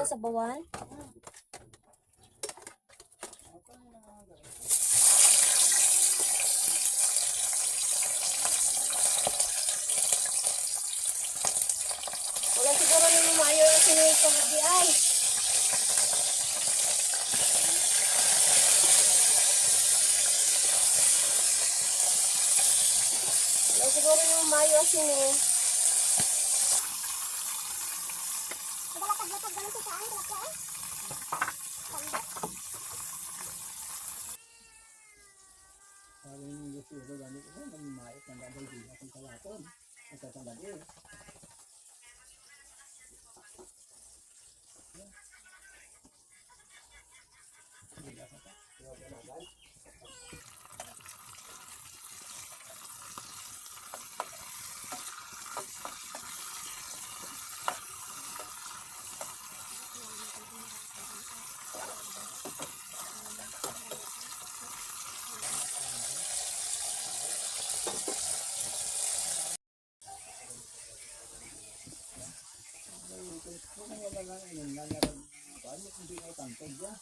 sila sa bawan? Wala siguro ni Mayo ang sinuwi ko di ay. Wala siguro ni Mayo ang sinuwi. Paling justru itu banyak itu memang banyak yang tidak berjalan. Kalau aku, aku tidak berjalan. Paano kung di ay tangkod ya?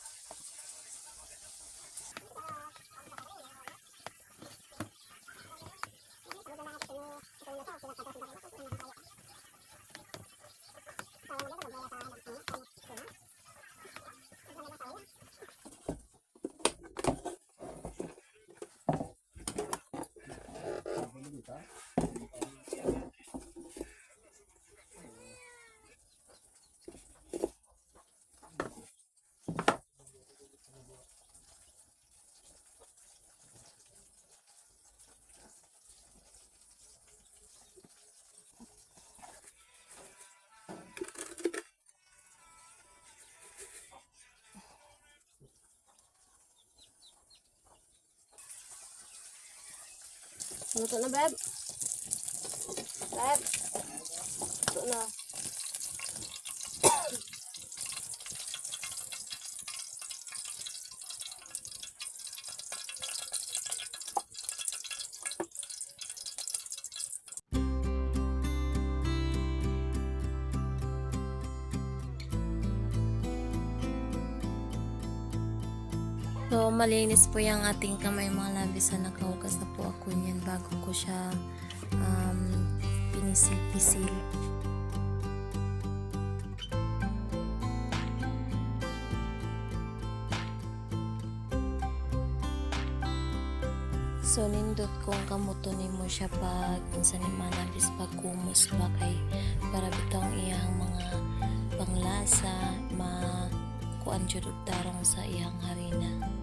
Sabi mo dito, Luto na, Beb. Beb. Luto na. So, malinis po yung ating kamay mga labis na nakahugas na po ako niyan bago ko siya um, pinisil-pisil. So, nindot kong kamuto ni mo siya pag minsan ni malabis pag kumus ba kay para bitang iyang mga panglasa ma kuan tarong sa iyang harina.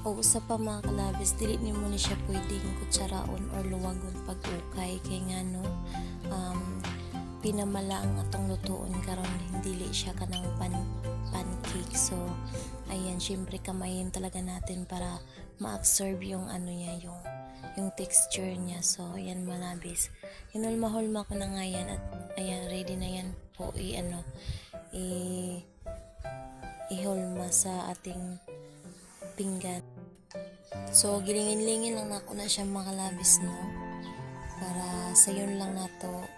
O usa pa mga kalabis, dili ni mo ni siya pwedeng kutsaraon or luwagon pag ukay kay nga no um, pinamala ang atong lutuon karon dili siya kanang pan pancake. So ayan syempre kamayin talaga natin para ma-absorb yung ano niya yung yung texture niya. So ayan malabis. Hinulma-hulma ko na nga yan at ayan ready na yan po i ano i ihulma sa ating pinggan so gilingin-lingin lang na ako na siya makalabis no? Para sa yun lang nato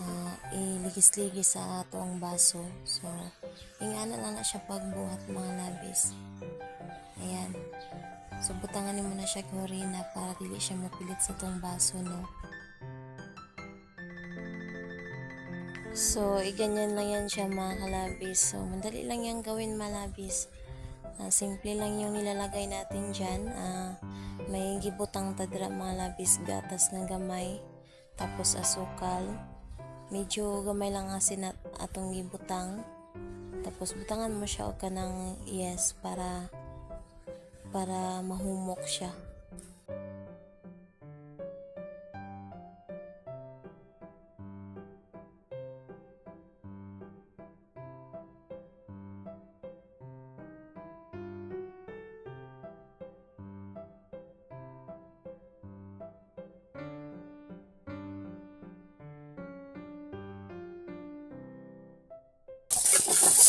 ah, iligis-ligis sa ato ang baso. So ingana lang na siya pagbuhat mga labis. Ayan. So butangan mo na siya na para dili siya mapilit sa tong baso no? So, iganyan lang yan siya mga kalabis. So, madali lang yan gawin malabis. Ah, simple lang yung nilalagay natin dyan. Ah, may gibutang tadra mga labis, gatas na gamay, tapos asukal. Medyo gamay lang asin at atong gibutang. Tapos butangan mo siya o ka ng yes para para mahumok siya.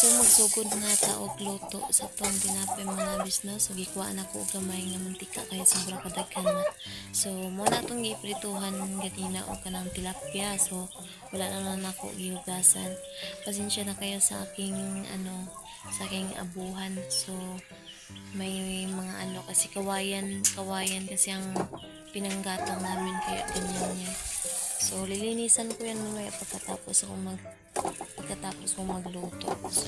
So magsugod nga ta og luto sa tong tinapay mga labis no. So gikuha na ko og gamay nga mantika kay sobra kadaghan na. So mo na tong giprituhan gatina og kanang tilapia. So wala na lang ako gihugasan. Pasensya na kayo sa aking ano sa aking abuhan. So may mga ano kasi kawayan kawayan kasi ang pinanggatang namin kaya ganyan niya. So lilinisan ko yan mamaya pagkatapos ako mag pagkatapos ko magluto. So,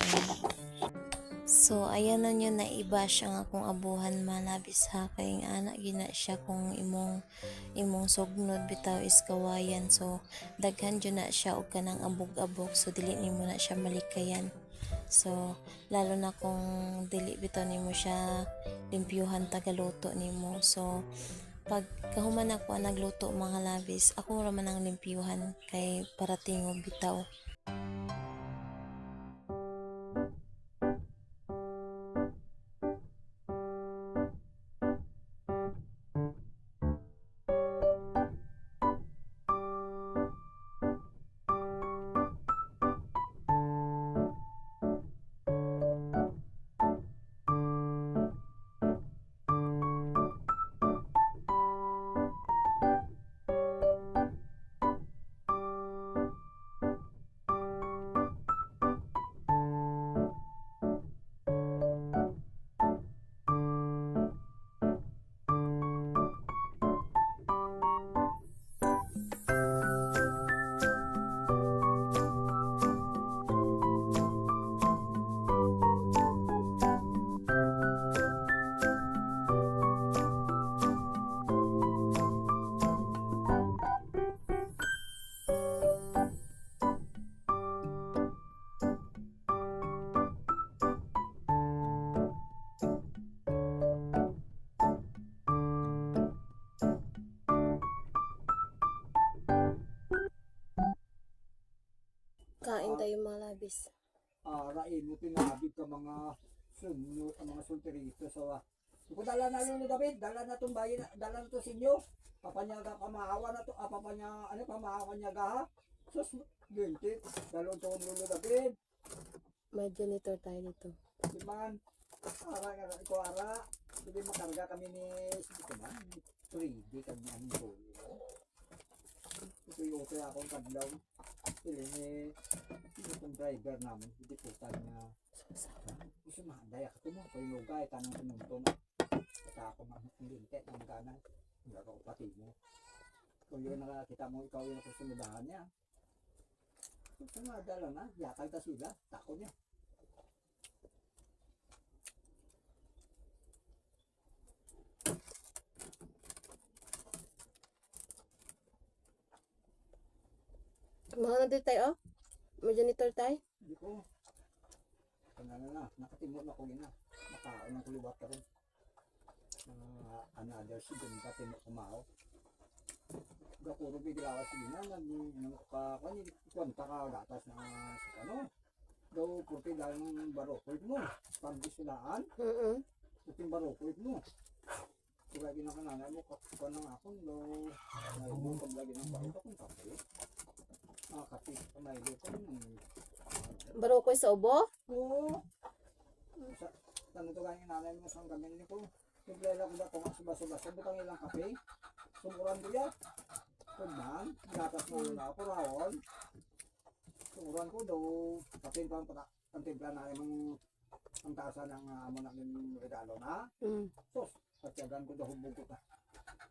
so ayan na nyo na iba siya nga akong abuhan malabis ha kay anak gina siya kung imong imong sugnod bitaw is kawayan. So daghan dyan na siya og kanang abog-abog. So dili nimo na siya malikayan. So lalo na kung dili bitaw nimo siya limpyuhan tagaluto nimo. So pag kahuman ako nagluto mga labis ako raman ang limpyuhan kay parating og bitaw labis arain mo tinabig ka mga sunyo, ang mga sulterito sa wa. Kung dala na yun ni David, dala na itong bayan, dala na ito sa inyo. Papanyaga, pamahawa na to, ah, papanya, ano, pamahawa niya ga ha. Sus, gintit, dalawang taon ni David. may janitor tayo dito Di man, ara nga, ikaw ara, hindi makarga kami ni, hindi ko man, 3D kami ang bulo. Yung kaya akong kadlaw. Sila ni, yung driver namin, hindi po gusto na, daya ka mo, kung yung gaya, tanong sumunto na. Kaya ako lintet, ang ganan, hindi ako pati mo. Kung yun nakakita mo, ikaw yung kasunadahan niya. Kung nga, dala na, yakal ka sila, tako niya. Mga na dito tayo oh may janitor tayo Hindi ko. Ano na na, nakatimot na ko yun na. Makaon ng kulibat ka rin. Mga another season ka timot kumao. Gapuro bigla ka sige na, nag ka kani kwanta ka gatas na sa ano. Daw puti dahil ng barokoid mo. Pag isulaan, mm puting barokoid mo. Kaya ginakananay mo, kakuha ng akong daw. Ngayon mo, pag lagi ng bakit akong kape. Ah, kape, kamay ko ng baro ko sa ubo Oo. Sa tanong to ganyan nanay mo sa gamin ni ko. Naglela ko daw kung suba-suba. Sabi kang ilang kape. Sumuran ko ya. Kunman, gatas mo na ako rawon. Sumuran ko daw kape pa ang timpla na yung ang tasa ng uh, amo namin regalo na. mm. Sos, patyagan ko daw hubog ko ta.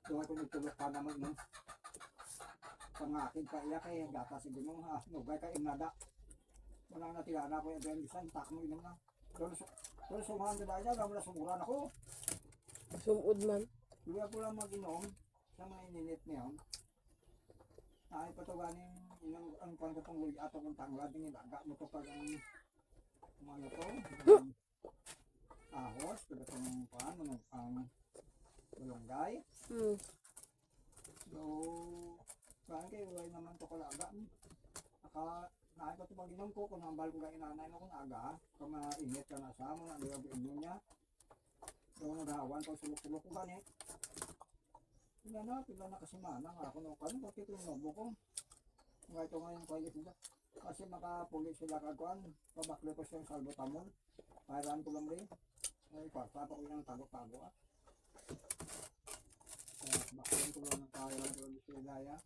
Doon ako nagtulog pa naman. Pangakin pa iya kay gatas hindi mo ha. Nugay ka inada. Wala na tigana ko yung bendisan. Tak mo inom na. Doon sumahan ka dahil. Wala sumuran ako. sumud man Luya ko lang mag-inom sa mga ininit niya. Ay pa to ganing inang ang kwan ko tong luya ato kung tanglad ng ilaga mo to pag ang ang ano to. Ahos, kada tong kwan, ano ang malunggay. mm. So, saan kayo, wala naman to kalaga. Aka, naay pa ito mag-inom ko, kung nambal ko kayo nanay na kung aga, kung mainit ka na sa mo, yung inyo niya. So, nagawan ko, sulok-sulok ko gani. Pila na, pila na kasi mana nga ako nung kano, bakit yung nobo ko. Nga ito ngayon ko ayos nila. Kasi makapuli sila kagwan. Pabakli pa siya sa salbutamon. Mayroon ko lang rin. Ay, kwarta pa ko yung tago-tago ah. Kaya bakli ko lang ng kaya doon sa Ilaya.